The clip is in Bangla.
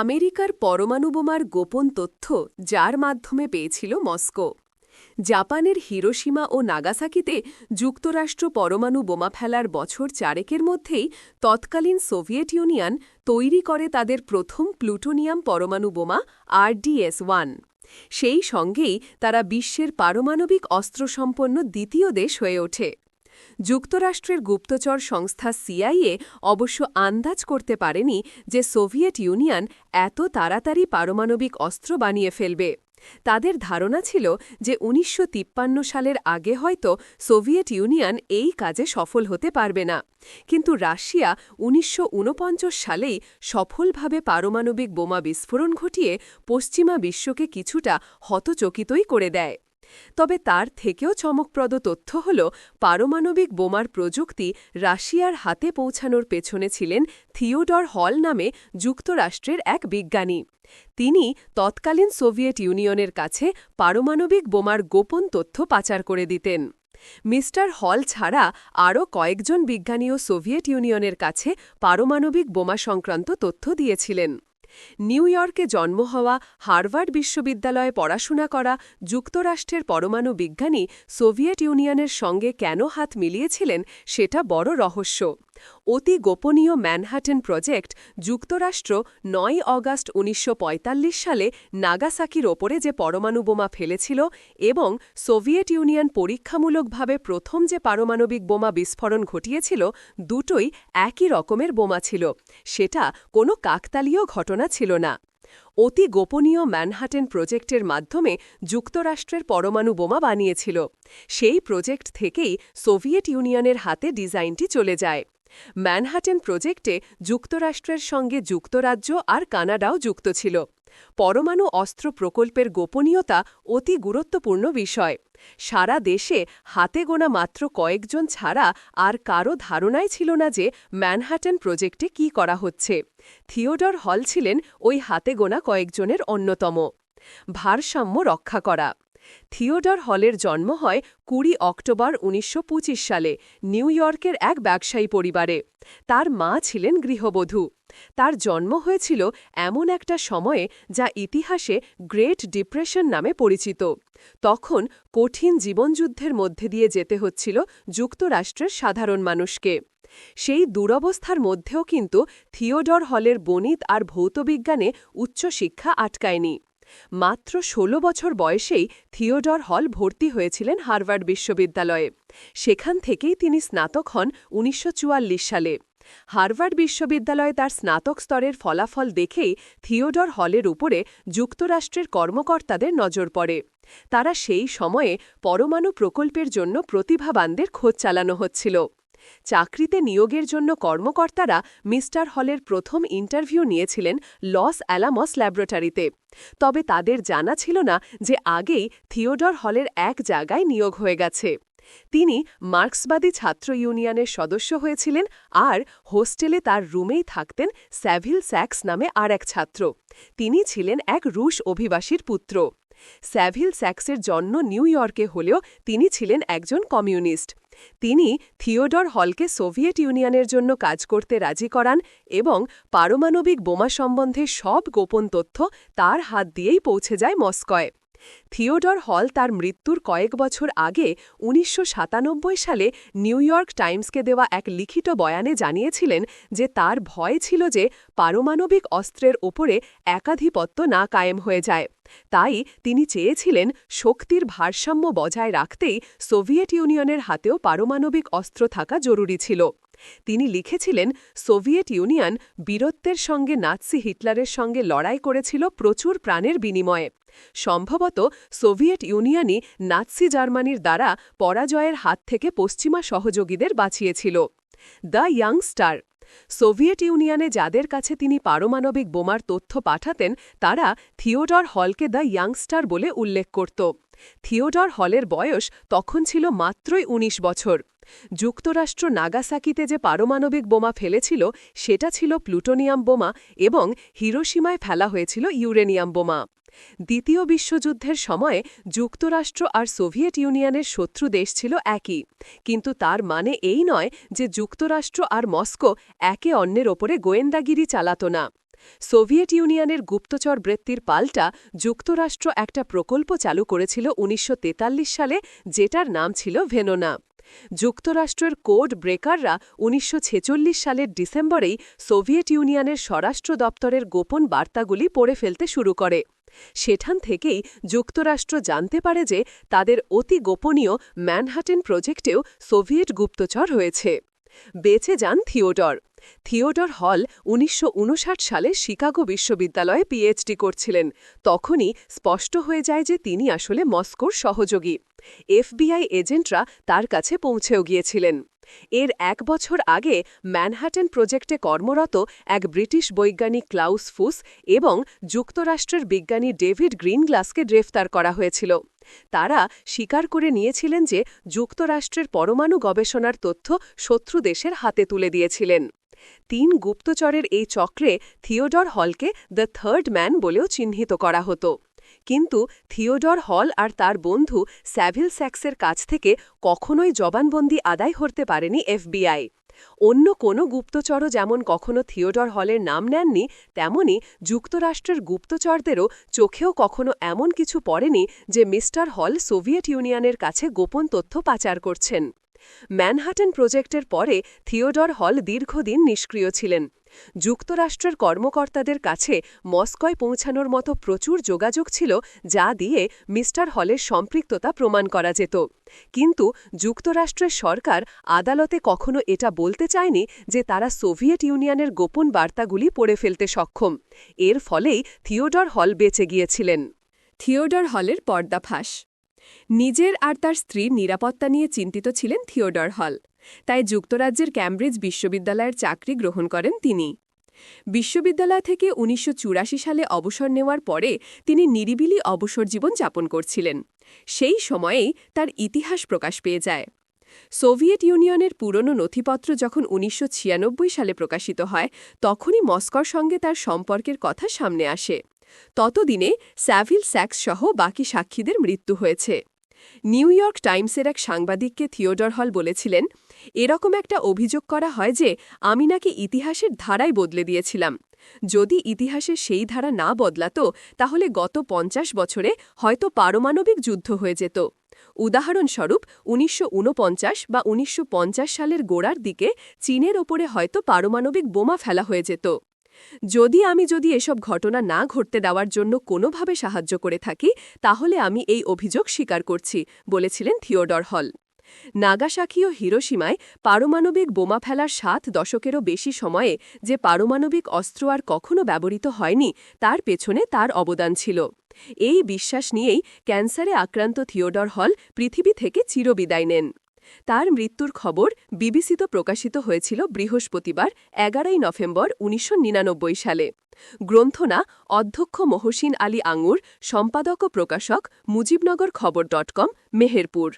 আমেরিকার পরমাণু বোমার গোপন তথ্য যার মাধ্যমে পেয়েছিল মস্কো। জাপানের হিরোসীমা ও নাগাসাকিতে যুক্তরাষ্ট্র পরমাণু বোমা ফেলার বছর চারেকের মধ্যেই তৎকালীন সোভিয়েত ইউনিয়ন তৈরি করে তাদের প্রথম প্লুটোনিয়াম পরমাণু বোমা আরডিএস ওয়ান। সেই সঙ্গেই তারা বিশ্বের পারমাণবিক অস্ত্রসম্পন্ন দ্বিতীয় দেশ হয়ে ওঠে। যুক্তরাষ্ট্রের গুপ্তচর সংস্থা সিআইএ অবশ্য আন্দাজ করতে পারেনি যে সোভিয়েত ইউনিয়ন এত তাড়াতাড়ি পারমাণবিক অস্ত্র বানিয়ে ফেলবে। তাদের ধারণা ছিল যে উনিশশো তিপ্পান্ন সালের আগে হয়তো সোভিয়েত ইউনিয়ন এই কাজে সফল হতে পারবে না। কিন্তু রাশিয়া উনিশশো ঊনপঞ্চাশ সালেই সফলভাবে পারমাণবিক বোমা বিস্ফোরণ ঘটিয়ে পশ্চিমা বিশ্বকে কিছুটা হতচকিতই করে দেয়। তবে তার থেকেও চমকপ্রদ তথ্য হল, পারমাণবিক বোমার প্রযুক্তি রাশিয়ার হাতে পৌঁছানোর পেছনে ছিলেন থিওডর হল নামে যুক্তরাষ্ট্রের এক বিজ্ঞানী। তিনি তৎকালীন সোভিয়েত ইউনিয়নের কাছে পারমাণবিক বোমার গোপন তথ্য পাচার করে দিতেন। মিস্টার হল ছাড়া আরও কয়েকজন বিজ্ঞানীও সোভিয়েত ইউনিয়নের কাছে পারমাণবিক বোমা সংক্রান্ত তথ্য দিয়েছিলেন। নিউ ইয়র্কে জন্ম হওয়া হার্ভার্ড বিশ্ববিদ্যালয়ে পড়াশোনা করা যুক্তরাষ্ট্রের পরমাণু বিজ্ঞানী সোভিয়েত ইউনিয়নের সঙ্গে কেন হাত মিলিয়েছিলেন সেটা বড় রহস্য। অতি গোপনীয় ম্যানহাটন প্রজেক্ট যুক্তরাষ্ট্র নয় অগাস্ট উনিশশো পঁয়তাল্লিশ সালে নাগাসাকির ওপরে যে পরমাণু বোমা ফেলেছিল এবং সোভিয়েট ইউনিয়ন পরীক্ষামূলকভাবে প্রথম যে পারমাণবিক বোমা বিস্ফোরণ ঘটিয়েছিল, দুটোই একই রকমের বোমা ছিল। সেটা কোনো কাকতালীয় ঘটনা ছিল না। অতি গোপনীয় ম্যানহাটেন প্রজেক্টের মাধ্যমে যুক্তরাষ্ট্রের পরমাণু বোমা বানিয়েছিল। সেই প্রজেক্ট থেকেই সোভিয়েট ইউনিয়নের হাতে ডিজাইনটি চলে যায়। ম্যানহাটেন প্রজেক্টে যুক্তরাষ্ট্রের সঙ্গে যুক্তরাজ্য আর কানাডাও যুক্ত ছিল। পরমাণু অস্ত্র প্রকল্পের গোপনীয়তা অতি গুরুত্বপূর্ণ বিষয়। সারা দেশে হাতে গোনা মাত্র কয়েকজন ছাড়া আর কারও ধারণাই ছিল না যে ম্যানহাটন প্রজেক্টে কি করা হচ্ছে। থিওডর হল ছিলেন ওই হাতে গোনা কয়েকজনের অন্যতম। ভারসাম্য রক্ষা করা। থিওডর হলের জন্ম হয় কুড়ি অক্টোবর উনিশশো পঁচিশ সালে নিউ ইয়র্কের এক ব্যবসায়ী পরিবারে। তার মা ছিলেন গৃহবধূ। তার জন্ম হয়েছিল এমন একটা সময়ে যা ইতিহাসে গ্রেট ডিপ্রেশন নামে পরিচিত। তখন কঠিন জীবনযুদ্ধের মধ্যে দিয়ে যেতে হচ্ছিল যুক্তরাষ্ট্রের সাধারণ মানুষকে। সেই দুরবস্থার মধ্যেও কিন্তু থিওডর হলের বণিত আর ভৌতবিজ্ঞানে উচ্চশিক্ষা আটকায়নি। মাত্র ১৬ বছর বয়সেই থিওডর হল ভর্তি হয়েছিলেন হার্ভার্ড বিশ্ববিদ্যালয়ে। সেখান থেকেই তিনি স্নাতক হন উনিশশো চুয়াল্লিশ সালে। হার্ভার্ড বিশ্ববিদ্যালয়ে তার স্নাতক স্তরের ফলাফল দেখেই থিওডর হলের উপরে যুক্তরাষ্ট্রের কর্মকর্তাদের নজর পড়ে। তারা সেই সময়ে পরমাণু প্রকল্পের জন্য প্রতিভাবানদের খোঁজ চালানো হচ্ছিল। চাকরিতে নিয়োগের জন্য কর্মকর্তারা মিস্টার হলের প্রথম ইন্টারভিউ নিয়েছিলেন লস অ্যালামস ল্যাবরেটরিতে। তবে তাদের জানা ছিল না যে আগেই থিওডর হলের এক জায়গায় নিয়োগ হয়ে গেছে। তিনি মার্ক্সবাদী ছাত্র ইউনিয়নের সদস্য হয়েছিলেন আর হোস্টেলে তার রুমেই থাকতেন স্যাভিল স্যাক্স নামে আর এক ছাত্র। তিনি ছিলেন এক রুশ অভিবাসীর পুত্র। স্যাভিল স্যাক্সের জন্ম নিউ ইয়র্কে হলেও তিনি ছিলেন একজন কমিউনিস্ট। তিনি থিওডর হলকে সোভিয়েট ইউনিয়নের জন্য কাজ করতে রাজি করান এবং পারমাণবিক বোমা সম্বন্ধে সব গোপন তথ্য তার হাত দিয়েই পৌঁছে যায় মস্কয়। থিওডর হল তার মৃত্যুর কয়েক বছর আগে উনিশশো সাতানব্বই সালে নিউ ইয়র্ক টাইমসকে দেওয়া এক লিখিত বয়ানে জানিয়েছিলেন যে তার ভয় ছিল যে পারমাণবিক অস্ত্রের ওপরে একাধিপত্য না কায়েম হয়ে যায়। তাই তিনি চেয়েছিলেন শক্তির ভারসাম্য বজায় রাখতেই সোভিয়েট ইউনিয়নের হাতেও পারমাণবিক অস্ত্র থাকা জরুরি ছিল। তিনি লিখেছিলেন সোভিয়েট ইউনিয়ন বীরত্বের সঙ্গে নাৎসি হিটলারের সঙ্গে লড়াই করেছিল প্রচুর প্রাণের বিনিময়ে। সম্ভবত সোভিয়েট ইউনিয়নই নাৎসি জার্মানির দ্বারা পরাজয়ের হাত থেকে পশ্চিমা সহযোগীদের বাঁচিয়েছিল। The young star. সোভিয়েত ইউনিয়নে যাদের কাছে তিনি পারমাণবিক বোমার তথ্য পাঠাতেন, তারা থিওডর হলকে দ্য ইয়াংস্টার বলে উল্লেখ করত। থিওডর হলের বয়স তখন ছিল মাত্রই ১৯ বছর। যুক্তরাষ্ট্র নাগাসাকিতে যে পারমাণবিক বোমা ফেলেছিল, সেটা ছিল প্লুটোনিয়াম বোমা এবং হিরোসীমায় ফেলা হয়েছিল ইউরেনিয়াম বোমা। দ্বিতীয় বিশ্বযুদ্ধের সময়ে যুক্তরাষ্ট্র আর সোভিয়েত ইউনিয়নের শত্রু দেশ ছিল একই। কিন্তু তার মানে এই নয় যে যুক্তরাষ্ট্র আর মস্কো একে অন্যের ওপরে গোয়েন্দাগিরি চালাত না। সোভিয়েত ইউনিয়নের গুপ্তচর বৃত্তির পাল্টা যুক্তরাষ্ট্র একটা প্রকল্প চালু করেছিল উনিশশো তেতাল্লিশ সালে, যেটার নাম ছিল ভেনোনা। যুক্তরাষ্ট্রের কোড ব্রেকাররা উনিশশো ছেচল্লিশ সালের ডিসেম্বরেই সোভিয়েট ইউনিয়নের স্বরাষ্ট্র দপ্তরের গোপন বার্তাগুলি পড়ে ফেলতে শুরু করে। সেখান থেকেই যুক্তরাষ্ট্র জানতে পারে যে তাদের অতি গোপনীয় ম্যানহাটেন প্রজেক্টেও সোভিয়েট গুপ্তচর হয়েছে। বেঁচে যান থিওডর। থিওডর হল উনিশশো উনষাট সালে শিকাগো বিশ্ববিদ্যালয়ে পিএইচডি করছিলেন। তখনই স্পষ্ট হয়ে যায় যে তিনি আসলে মস্কোর সহযোগী। এফবিআই এজেন্টরা তার কাছে পৌঁছেও গিয়েছিলেন। এর এক বছর আগে ম্যানহাটেন প্রজেক্টে কর্মরত এক ব্রিটিশ বৈজ্ঞানিক ক্লাউস ফুস এবং যুক্তরাষ্ট্রের বিজ্ঞানী ডেভিড গ্রিনগ্লাসকে গ্রেফতার করা হয়েছিল। তারা স্বীকার করে নিয়েছিলেন যে যুক্তরাষ্ট্রের পরমাণু গবেষণার তথ্য শত্রু দেশের হাতে তুলে দিয়েছিলেন। তিন গুপ্তচরের এই চক্রে থিওডর হলকে দ্য থার্ড ম্যান বলেও চিহ্নিত করা হতো। কিন্তু থিওডর হল আর তার বন্ধু স্যাভিল স্যাক্সের কাছ থেকে কখনোই জবানবন্দি আদায় করতে পারেনি এফবিআই। অন্য কোনো গুপ্তচরও যেমন কখনো থিওডর হলের নাম নেননি, তেমনি যুক্তরাষ্ট্রের গুপ্তচরদেরও চোখেও কখনো এমন কিছু পড়েনি যে মিস্টার হল সোভিয়েত ইউনিয়নের কাছে গোপন তথ্য পাচার করছেন। ম্যানহাটন প্রজেক্টের পরে থিওডর হল দীর্ঘদিন নিষ্ক্রিয় ছিলেন। যুক্তরাষ্ট্রের কর্মকর্তাদের কাছে মস্কয় পৌঁছানোর মতো প্রচুর যোগাযোগ ছিল যা দিয়ে মিস্টার হলের সম্পৃক্ততা প্রমাণ করা যেত। কিন্তু যুক্তরাষ্ট্রের সরকার আদালতে কখনো এটা বলতে চায়নি যে তারা সোভিয়েত ইউনিয়নের গোপন বার্তাগুলি পড়ে ফেলতে সক্ষম। এর ফলেই থিওডর হল বেঁচে গিয়েছিলেন। থিওডর হলের পর্দাফাঁস নিজের আর তার স্ত্রীর নিরাপত্তা নিয়ে চিন্তিত ছিলেন থিওডর হল, তাই যুক্তরাজ্যের ক্যামব্রিজ বিশ্ববিদ্যালয়ের চাকরি গ্রহণ করেন তিনি। বিশ্ববিদ্যালয় থেকে উনিশশো চুরাশি সালে অবসর নেওয়ার পরে তিনি নিরিবিলি অবসর জীবন যাপন করছিলেন, সেই সময়েই তার ইতিহাস প্রকাশ পেয়ে যায়। সোভিয়েত ইউনিয়নের পুরনো নথিপত্র যখন উনিশশো ছিয়ানব্বই সালে প্রকাশিত হয়, তখনই মস্কোর সঙ্গে তার সম্পর্কের কথা সামনে আসে। ততদিনে স্যাভিল স্যাক্স সহ বাকি সাক্ষীদের মৃত্যু হয়েছে। নিউ ইয়র্ক টাইমসের এক সাংবাদিককে থিওডর হল বলেছিলেন, এরকম একটা অভিযোগ করা হয় যে আমি নাকি ইতিহাসের ধারাই বদলে দিয়েছিলাম। যদি ইতিহাসের সেই ধারা না বদলাত, তাহলে গত পঞ্চাশ বছরে হয়তো পারমাণবিক যুদ্ধ হয়ে যেত। উদাহরণস্বরূপ, উনিশশো ঊনপঞ্চাশ বা উনিশশো পঞ্চাশ সালের গোড়ার দিকে চীনের ওপরে হয়তো পারমাণবিক বোমা ফেলা হয়ে যেত। যদি আমি যদি এসব ঘটনা না ঘটতে দেওয়ার জন্য কোনোভাবে সাহায্য করে থাকি, তাহলে আমি এই অভিযোগ স্বীকার করছি, বলেছিলেন থিওডর হল। নাগাসাকি ও হিরোসীমায় পারমাণবিক বোমা ফেলার সাত দশকেরও বেশি সময়ে যে পারমাণবিক অস্ত্র আর কখনও ব্যবহৃত হয়নি, তার পেছনে তার অবদান ছিল। এই বিশ্বাস নিয়েই ক্যান্সারে আক্রান্ত থিওডর হল পৃথিবী থেকে চিরবিদায় নেন। তার মৃত্যুর খবর বিবিসিতে প্রকাশিত হয়েছিল বৃহস্পতিবার, এগারোই নভেম্বর উনিশশো নিরানব্বই সালে। গ্রন্থনা অধ্যক্ষ মহসিন আলী আঙুর, সম্পাদক ও প্রকাশক মুজিবনগর খবর ডট কম, মেহেরপুর।